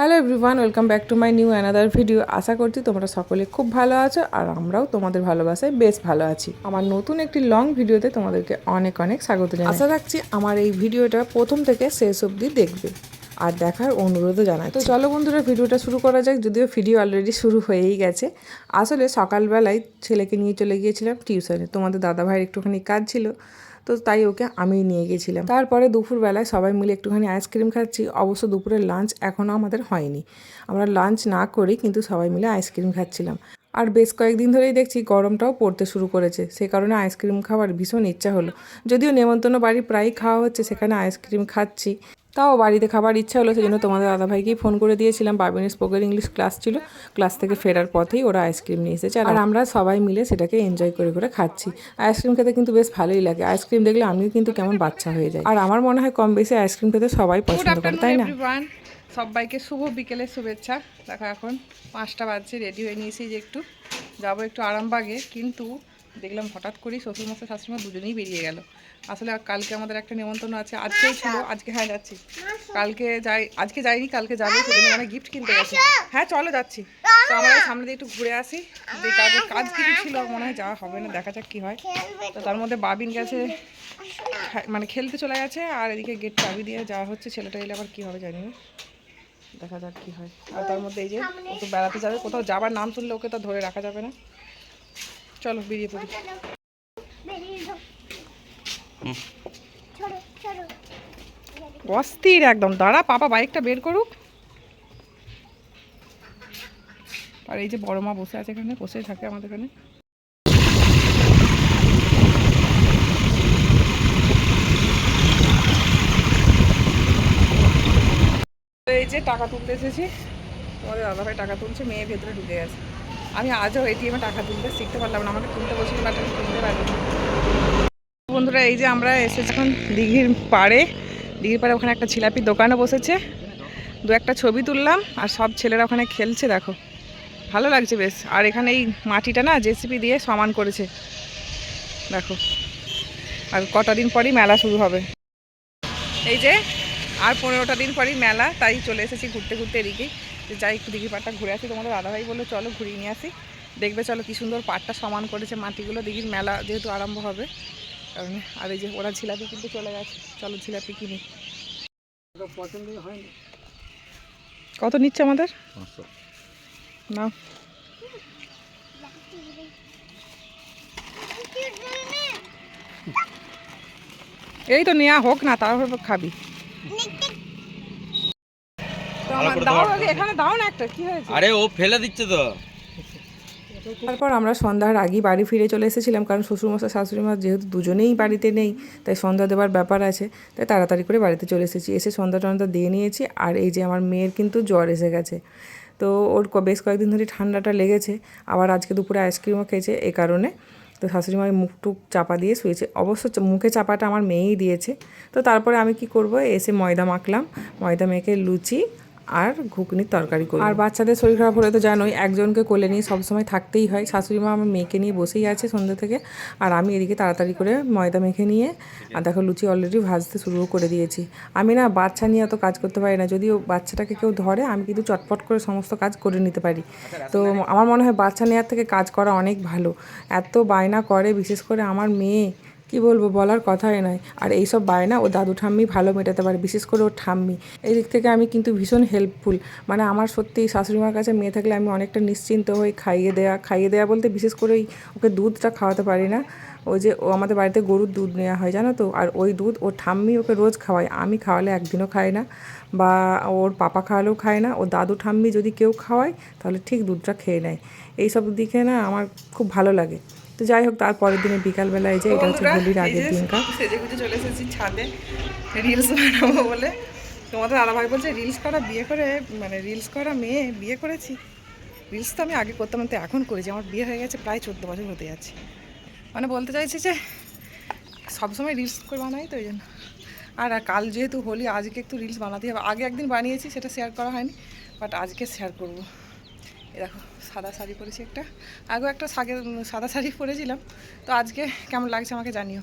Hello everyone welcome back to my new another video আশা করছি তোমরা সকলে খুব ভালো আছো আর আমরাও তোমাদের ভালোবাসায় বেশ ভালো আছি। আমার নতুন একটি লং ভিডিওতে তোমাদেরকে অনেক অনেক স্বাগত জানাই। আশা রাখছি আমার এই ভিডিওটা প্রথম থেকে শেষ অবধি দেখবে আর দেখার অনুরোধও জানাই। তো চলো বন্ধুরা ভিডিওটা শুরু করা যাক যদিও ভিডিও অলরেডি শুরু হয়েই গেছে। আসলে সকালবেলায় ছেলেকে নিয়ে চলে গিয়েছিলাম টিউশনে। তোমাদের দাদাভাইয়ের একটুখানি কাজ ছিল। তো তাই ওকে আমি নিয়ে গেছিলাম। তারপরে দুপুরবেলায় সবাই মিলে একটুখানি আইসক্রিম খাচ্ছি। অবশ্য দুপুরের লাঞ্চ এখনও আমাদের হয়নি। আমরা লাঞ্চ না করি, কিন্তু সবাই মিলে আইসক্রিম খাচ্ছিলাম। আর বেশ কয়েকদিন ধরেই দেখছি গরমটাও পড়তে শুরু করেছে। সে কারণে আইসক্রিম খাওয়ার ভীষণ ইচ্ছা হলো। যদিও নেমন্তন্ন বাড়ি প্রায়ই খাওয়া হচ্ছে, সেখানে আইসক্রিম খাচ্ছি। তাও বাড়িতে খাবার ইচ্ছা হলো সেই জন্য তোমাদের দাদাভাইকেই ফোন করে দিয়েছিলাম। বাবিনের স্পোকেন ইংলিশ ক্লাস ছিল। ক্লাস থেকে ফেরার পথেই ওরা আইসক্রিম নিয়ে এসেছে। আর আমরা সবাই মিলে সেটাকে এনজয় করে করে খাচ্ছি। আইসক্রিম খেতে কিন্তু বেশ ভালোই লাগে। আইসক্রিম দেখলে আমিও কিন্তু কেমন বাচ্চা হয়ে যায় আর আমার মনে হয় কম বেশি আইসক্রিম খেতে সবাই পছন্দ করে তাই না? সবাইকে শুভ বিকেলের শুভেচ্ছা। দেখো এখন পাঁচটা বাজছে রেডি হয়ে নিয়েছি যে একটু। যাব একটু আরামবাগে কিন্তু দেখলাম হঠাৎ করেই শ্বশুরমশাই শাশুড়িমা দুজনেই বেরিয়ে গেল। আসলে কালকে আমাদের একটা নিমন্ত্রণ আছে আজকেও ছিল আজকে হ্যাঁ যাচ্ছি। কালকে যাই আজকে যাইনি কালকে যাব সেজন্য মানে গিফট কিনতে গেছি। হ্যাঁ চলো যাচ্ছি। তো আমরা সামনে দিয়ে একটু ঘুরে আসি যে কাজের কাজ কিছু ছিল মনে হয় যাওয়া হবে না দেখা যাক কী হয়। তো তার মধ্যে বাবিন গেছে। মানে খেলতে চলে গেছে আর এদিকে গেট চাবি দিয়ে যাওয়া হচ্ছে ছেলেটা এলে আবার কী হবে জানি না। দেখা যাক কী হয়। আর তার মধ্যে এই যে ও তো বেড়াতে যাবে কোথাও যাবার নাম শুনলে ওকে তো ধরে রাখা যাবে না। চলো, বেরিয়ে পড়ি। অস্থির একদম। দাঁড়া, পাপা বাইকটা বের করুক। আর এই যে বড় মা বসে আছে এখানে বসে থাকে আমাদের এখানে। এই যে টাকা তুলতে এসেছি। তোমাদের দাদাভাই টাকা তুলছে, মেয়ে ভেতরে ঢুকে গেছে। আমি আজও এটিএমে টাকা তুলতে শিখতে পারলাম না। আমাকে তুলতে বসে বাট তুলতে পারিনি বন্ধুরা, এই যে আমরা এসেছি এখন দিঘির পাড়ে। দিঘির পাড়ে ওখানে একটা ছিলাপির দোকানে বসেছে। দু একটা ছবি তুললাম আর সব ছেলেরা ওখানে খেলছে, দেখো। ভালো লাগছে বেশ। আর এখানে এই মাটিটা না জেসিপি দিয়ে সমান করেছে। দেখো। আর কটা দিন পরই মেলা শুরু হবে। এই যে, আর পনেরোটা দিন পরই মেলা, তাই চলে এসেছি ঘুরতে ঘুরতে এদিকেই যে যাই একটু দিঘি পাড়টা ঘুরে আসি তোমাদের দাদাভাই বলল চলো ঘুরিয়ে নিয়ে আসি। দেখবে চলো কি সুন্দর পাড়টা সমান করেছে মাটিগুলো। দিঘির মেলা যেহেতু আরম্ভ হবে কারণ আর এই যে ওরা জিলাপি কিন্তু চলে গেছে। চলো জিলাপি কিনি। কত নিচ্ছে আমাদের? না এই তো নেওয়া হোক না তারপর খাবি। তো আমার দাও এখানে দাও না একটা কি হয়েছে? আরে ও ফেলে দিচ্ছে তো। তারপর আমরা সন্ধ্যার আগেই বাড়ি ফিরে চলে এসেছিলাম কারণ শ্বশুরমশাই শাশুড়িমা যেহেতু দুজনেই বাড়িতে নেই তাই সন্ধ্যা দেওয়ার ব্যাপার আছে তাই তাড়াতাড়ি করে বাড়িতে চলে এসেছি। এসে সন্ধ্যা টন্ধ্যা দিয়ে নিয়েছি আর এই যে আমার মেয়ের কিন্তু জ্বর এসে গেছে। তো ওর বেশ কয়েকদিন ধরে ঠান্ডাটা লেগেছে আবার আজকে দুপুরে আইসক্রিমও খেয়েছে এ কারণে। তো শাশুড়ি মায়ের মুখ টুক চাপা দিয়ে শুয়েছে। অবশ্য মুখে চাপাটা আমার মেয়েই দিয়েছে। তো তারপরে আমি কি করব? এসে ময়দা মাখলাম ময়দা মেখে লুচি আর ঘুগনির তরকারি করি আর বাচ্চাদের শরীর খারাপ হলে তো জানোই একজনকে কোলে নিয়ে সবসময় থাকতেই হয়। শাশুড়ি মা আমার মেয়েকে নিয়ে বসেই আছে সন্ধ্যা থেকে। আর আমি এদিকে তাড়াতাড়ি করে ময়দা মেখে নিয়ে আর দেখো লুচি অলরেডি ভাজতে শুরু করে দিয়েছি। আমি না বাচ্চা নিয়ে অত কাজ করতে পারি না। যদিও বাচ্চাটাকে কেউ ধরে আমি কিন্তু চটপট করে সমস্ত কাজ করে নিতে পারি। তো আমার মনে হয় বাচ্চা নেওয়ার থেকে কাজ করা অনেক ভালো। এত বায়না করে বিশেষ করে আমার মেয়ে কি বলব, বলার কথাই নয় আর এইসব বায়না ও দাদু ঠাম্মি ভালো মেটাতে পারে, বিশেষ করে ওর ঠাম্মি। এই দিক থেকে আমি কিন্তু ভীষণ হেল্পফুল মানে আমার সত্যি শাশুড়িমার কাছে মেয়ে থাকলে আমি অনেকটা নিশ্চিন্ত হই, খাইয়ে দেওয়া খাইয়ে দেওয়া বলতে বিশেষ করে ওই ওকে দুধটা খাওয়াতে পারি না। ওই যে ও আমাদের বাড়িতে গরুর দুধ নেওয়া হয়, জানো তো? আর ওই দুধ ওর ঠাম্মি ওকে রোজ খাওয়ায়। আমি খাওয়ালে একদিনও খায় না বা ওর পাপা খাওয়ালেও খায় না। ও দাদু ঠাম্মি যদি কেউ খাওয়ায়, তাহলে ঠিক দুধটা খেয়ে নেয়। এইসব দিকে না আমার খুব ভালো লাগে। তো যাই হোক তারপরের দিনে বিকালবেলায় যে এটা হচ্ছে হোলির আগের দিনকার। সেজে গুজে চলে এসেছি ছাদে রিলস বানাবো বলে। তোমাদের দাদাভাই বলছে রিলস করা বিয়ে করে মানে রিলস করা মেয়ে বিয়ে করেছি? রিলস তো আমি আগে করতাম তো এখন করেছি। আমার বিয়ে হয়ে গেছে প্রায় চোদ্দ বছর হতে যাচ্ছে। মানে বলতে চাইছি যে সবসময় রিলস করে বানাই তো ওই জন্য। আর কাল যেহেতু হোলি আজকে একটু রিলস বানাতে হবে। আগে একদিন বানিয়েছি সেটা শেয়ার করা হয়নি বাট আজকে শেয়ার করব। দেখো। সাদা শাড়ি পরেছি একটা। আগেও একটা সাগে সাদা শাড়ি পরেছিলাম। তো আজকে কেমন লাগছে আমাকে জানিও।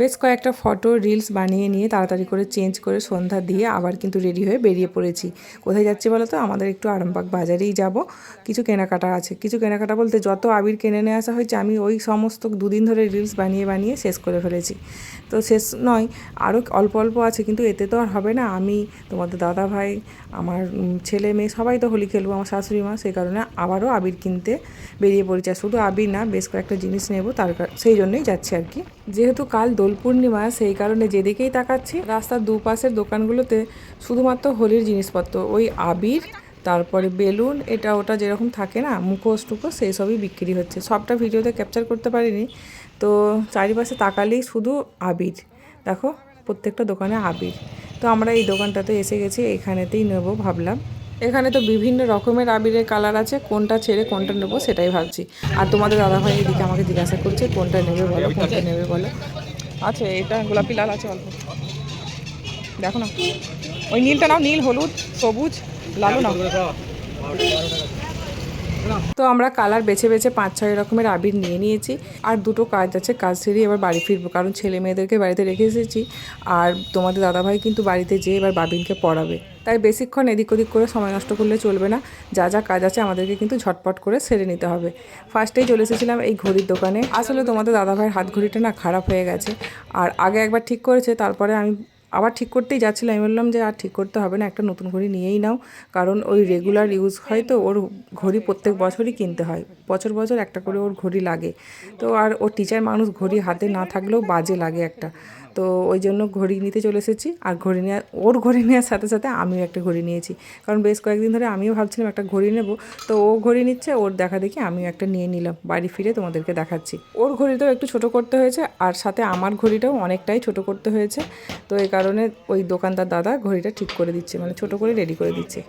বেশ কয়েকটা ফটো রিলস বানিয়ে নিয়ে তাড়াতাড়ি করে চেঞ্জ করে সন্ধ্যা দিয়ে আবার কিন্তু রেডি হয়ে বেরিয়ে পড়েছি। কোথায় যাচ্ছি বলো তো আমাদের একটু আরামবাগ বাজারেই যাব। কিছু কেনাকাটা আছে। কিছু কেনাকাটা বলতে যত আবির কিনে নিয়ে আসা হয়েছে, আমি ওই সমস্ত দুদিন ধরে রিলস বানিয়ে বানিয়ে শেষ করে ফেলেছি। তো শেষ নয় আরও অল্প অল্প আছে, কিন্তু এতে তো আর হবে না। আমি, তোমাদের দাদা ভাই, আমার ছেলে মেয়ে, সবাই তো হোলি খেলব, আমার শাশুড়ি মা সেই কারণে আবারও আবির কিনতে বেরিয়ে পড়েছি। আর শুধু আবির না, বেশ কয়েকটা জিনিস নেব, তার সেই জন্যই যাচ্ছি আর কি। যেহেতু কাল দোল পূর্ণিমা, সেই কারণে যেদিকেই তাকাচ্ছি, রাস্তার দুপাশের দোকানগুলোতে শুধুমাত্র হোলির জিনিসপত্র। ওই আবির, তারপরে বেলুন, এটা ওটা যেরকম থাকে না, মুখোশ টুকোশ সেই সবই বিক্রি হচ্ছে। সবটা ভিডিওতে ক্যাপচার করতে পারিনি। তো চারিপাশে তাকালেই শুধু আবির। দেখো, প্রত্যেকটা দোকানে আবির। তো আমরা এই দোকানটাতে এসে গেছি, এখানেতেই নেব ভাবলাম। এখানে তো বিভিন্ন রকমের আবিরের কালার আছে, কোনটা ছেড়ে কোনটা নেব সেটাই ভাবছি। আর তোমাদের দাদাভাই এদিকে আমাকে জিজ্ঞাসা করছে, কোনটা নেবে বলো, কোনটা নেবে বলো। আছে এটা গোলাপি লাল আছে অল্প। দেখো না। ওই নীলটা নাও, নীল, হলুদ, সবুজ, লালও নাও। তো আমরা কালার বেছে বেছে পাঁচ ছয় রকমের আবির নিয়ে নিয়েছি। আর দুটো কাজ আছে, কাজ সেরে এবার বাড়ি ফিরবো। কারণ ছেলে মেয়েদেরকে বাড়িতে রেখে এসেছি। আর তোমাদের দাদাভাই কিন্তু বাড়িতে যেয়ে এবার বাবিনকে পড়াবে। তাই বেশিক্ষণ এদিক ওদিক করে সময় নষ্ট করলে চলবে না। যা যা কাজ আছে আমাদেরকে কিন্তু ঝটপট করে সেরে নিতে হবে। ফার্স্টেই চলে এসেছিলাম এই ঘড়ির দোকানে। আসলে তোমাদের দাদাভাইয়ের হাত ঘড়িটা না খারাপ হয়ে গেছে। আর আগে একবার ঠিক করেছে, তারপরে আমি আবার ঠিক করতেই যাচ্ছিলাম আমি বললাম যে, আর ঠিক করতে হবে না, একটা নতুন ঘড়ি নিয়েই নাও। কারণ ওই রেগুলার ইউজ হয় তো, ওর ঘড়ি প্রত্যেক বছরই কিনতে হয়। বছর বছর একটা করে ওর ঘড়ি লাগে। তো আর ওর টিচার মানুষ, ঘড়ি হাতে না থাকলেও বাজে লাগে একটা। তো ওই জন্য ঘড়ি নিতে চলে এসেছি। আর ঘড়ি নেওয়ার ওর ঘড়ি নেওয়ার সাথে সাথে আমিও একটা ঘড়ি নিয়েছি। কারণ বেশ কয়েকদিন ধরে আমিও ভাবছিলাম একটা ঘড়ি নেব। তো ও ঘড়ি নিচ্ছে, ওর দেখা দেখি আমিও একটা নিয়ে নিলাম। বাড়ি ফিরে তোমাদেরকে দেখাচ্ছি। ওর ঘড়িটাও একটু ছোট করতে হয়েছে, আর সাথে আমার ঘড়িটাও অনেকটাই ছোট করতে হয়েছে। তো এই কারণে ওই দোকানদার দাদা ঘড়িটা ঠিক করে দিচ্ছে মানে ছোট করে রেডি করে দিচ্ছে।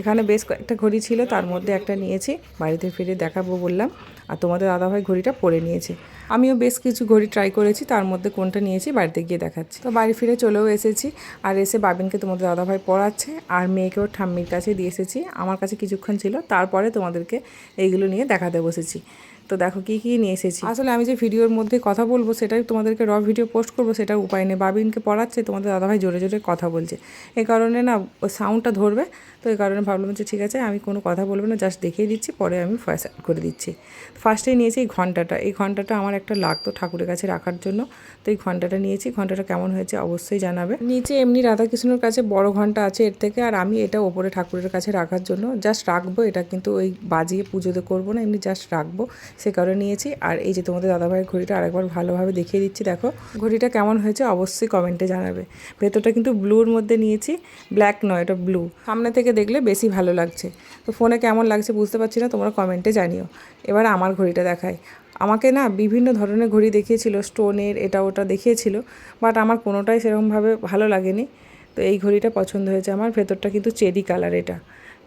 এখানে বেশ কয়েকটা ঘড়ি ছিল, তার মধ্যে একটা নিয়েছি। বাড়িতে ফিরে দেখাবো বললাম। আর তোমাদের দাদাভাই ঘড়িটা পরে নিয়েছে। আমিও বেশ কিছু ঘড়ি ট্রাই করেছি, তার মধ্যে কোনটা নিয়েছি বাড়িতে গিয়ে দেখাচ্ছি। তো বাড়ি ফিরে চলেও এসেছি আর এসে বাবিনকে তোমাদের দাদাভাই পড়াচ্ছে আর মেয়েকেও ঠাম্মির কাছে দিয়ে এসেছি। আমার কাছে কিছুক্ষণ ছিল, তারপরে তোমাদেরকে এইগুলো নিয়ে দেখাতে বসেছি। তো দেখো কি কি নিয়ে এসেছি। আসলে আমি যে ভিডিওর মধ্যে কথা বলব, সেটাই তোমাদেরকে র ভিডিও পোস্ট করব সেটার উপায় নেই। বাবিনকে পড়াচ্ছে, তোমাদের দাদাভাই জোরে জোরে কথা বলছে। এই কারণে না সাউন্ডটা ধরবে, তো এই কারণে ভাবলাম যে ঠিক আছে, আমি কোনো কথা বলব না জাস্ট দেখিয়ে দিচ্ছি, পরে আমি অ্যাড করে দিচ্ছি। ফার্স্টেই নিয়েছি এই ঘন্টাটা। এই ঘন্টাটা আমার একটা লাগতো ঠাকুরের কাছে রাখার জন্য। তো এই ঘন্টাটা নিয়েছি। ঘন্টাটা কেমন হয়েছে অবশ্যই জানাবে। নিচে এমনি রাধাকৃষ্ণের কাছে বড় ঘণ্টা আছে এর থেকে, আর আমি এটা ওপরে ঠাকুরের কাছে রাখার জন্য জাস্ট রাখব। এটা কিন্তু ওই বাজিয়ে পুজোতে করব না, এমনি জাস্ট রাখব। সে কারণে নিয়েছি। আর এই যে তোমাদের দাদাভাইয়ের ঘড়িটা আরেকবার ভালোভাবে দেখিয়ে দিচ্ছি, দেখো। ঘড়িটা কেমন হয়েছে অবশ্যই কমেন্টে জানাবে। ভেতরটা কিন্তু ব্লুর মধ্যে নিয়েছি, ব্ল্যাক নয়, এটা ব্লু। সামনে থেকে দেখলে বেশি ভালো লাগছে। তো ফোনে কেমন লাগছে বুঝতে পারছি না, তোমরা কমেন্টে জানিও। এবার আমার ঘড়িটা দেখায় আমাকে না বিভিন্ন ধরনের ঘড়ি দেখিয়েছিল, স্টোনের এটা ওটা দেখিয়েছিল, বাট আমার কোনোটাই সেরকমভাবে ভালো লাগেনি। তো এই ঘড়িটা পছন্দ হয়েছে আমার, ভেতরটা কিন্তু চেরি কালার এটা।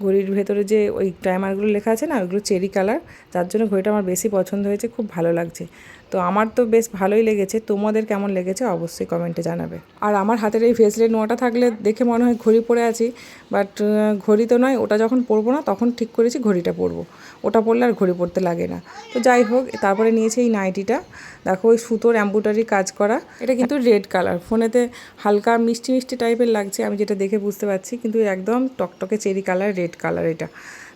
ঘড়ির ভেতরে যে ওই টাইমারগুলো লেখা আছে না, ওইগুলো চেরি কালার যার জন্য ঘড়িটা আমার বেশি পছন্দ হয়েছে, খুব ভালো লাগছে। তো আমার তো বেশ ভালোই লেগেছে, তোমাদের কেমন লেগেছে অবশ্যই কমেন্টে জানাবে। আর আমার হাতের এই ফেসলেট নোয়াটা থাকলে দেখে মনে হয় ঘড়ি পরে আছি বাট ঘড়ি তো নয়, ওটা যখন পরবো না, তখন ঠিক করেছি ঘড়িটা পরবো। ওটা পরলে আর ঘড়ি পরতে লাগে না। তো যাই হোক, তারপরে নিয়েছি এই নাইটিটা। দেখো ওই সুতোর অ্যাম্বুটারি কাজ করা। এটা কিন্তু রেড কালার ফোনেতে হালকা মিষ্টি মিষ্টি টাইপের লাগছে, আমি যেটা দেখে বুঝতে পারছি, কিন্তু একদম টকটকে চেরি কালার রেড কালার এটা।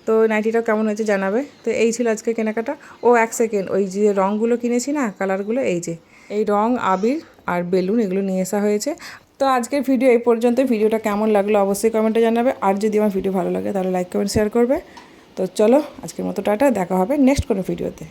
তো নাইটিটা কেমন হয়েছে জানাবে। তো এই ছিল আজকে কেনাকাটা। ও এক সেকেন্ড ওই যে রঙগুলো কিনেছি না কালারগুলো এই যে, এই রং, আবির আর বেলুন, এগুলো নিয়ে আসা হয়েছে। তো আজকের ভিডিও এই পর্যন্ত। ভিডিওটা কেমন লাগল অবশ্যই কমেন্টে জানাবে। আর যদি আমার ভিডিও ভালো লাগে, তাহলে লাইক কমেন্ট শেয়ার করবে। তো চলো, আজকের মতো টাটা, দেখা হবে নেক্সট কোনো ভিডিওতে